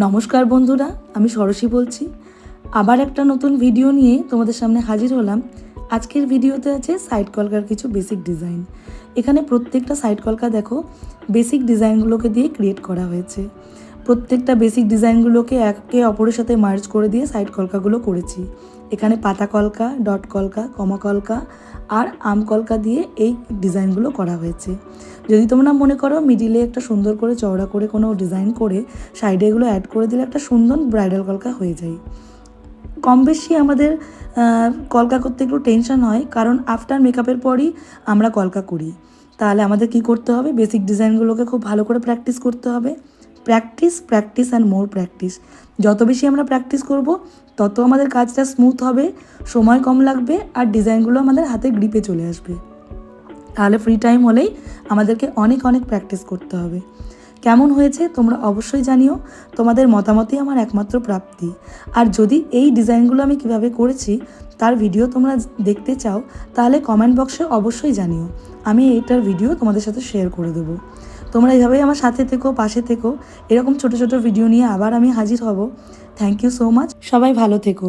নমস্কার বন্ধুরা, আমি সরসী বলছি। আবার একটা নতুন ভিডিও নিয়ে তোমাদের সামনে হাজির হলাম। আজকের ভিডিওতে আছে সাইড কলকার কিছু বেসিক ডিজাইন এখানে প্রত্যেকটা সাইড কলকা দেখো বেসিক ডিজাইনগুলোকে দিয়ে ক্রিয়েট করা হয়েছে। প্রত্যেকটা বেসিক ডিজাইনগুলোকে একে অপরের সাথে মার্চ করে দিয়ে সাইড কলকাগুলো করেছি। এখানে পাতা কলকা ডট কলকা কমা কলকা আর আম কলকা দিয়ে এই ডিজাইনগুলো করা হয়েছে। যদি তোমরা মনে করো মিডিলে একটা সুন্দর করে চওড়া করে কোনো ডিজাইন করে সাইডে এগুলো অ্যাড করে দিলে একটা সুন্দর ব্রাইডাল কলকা হয়ে যায়। কম বেশি আমাদের কলকা করতে একটু টেনশন হয়, কারণ আফটার মেকআপের পরই আমরা কলকা করি। তাহলে আমাদের কি করতে হবে? বেসিক ডিজাইনগুলোকে খুব ভালো করে প্র্যাকটিস করতে হবে। Practice practice and more practice যত বেশি আমরা প্র্যাকটিস করব, তত আমাদের কাজটা স্মুথ হবে, সময় কম লাগবে আর ডিজাইনগুলো আমাদের হাতে গ্রিপে চলে আসবে। তাহলে ফ্রি টাইম হলেই আমাদেরকে অনেক অনেক প্র্যাকটিস করতে হবে। কেমন হয়েছে তোমরা অবশ্যই জানিও। তোমাদের মতামতই আমার একমাত্র প্রাপ্তি। আর যদি এই ডিজাইনগুলো আমি কীভাবে করেছি, তার ভিডিও তোমরা দেখতে চাও, তাহলে কমেন্ট বক্সে অবশ্যই জানিও। আমি এইটার ভিডিও তোমাদের সাথে শেয়ার করে দেবো। তোমরা এভাবেই আমার সাথে থেকো, পাশে থেকো। এরকম ছোট ছোট ভিডিও নিয়ে আবার আমি হাজির হব। থ্যাংক ইউ সো মাচ সবাই ভালো থেকো।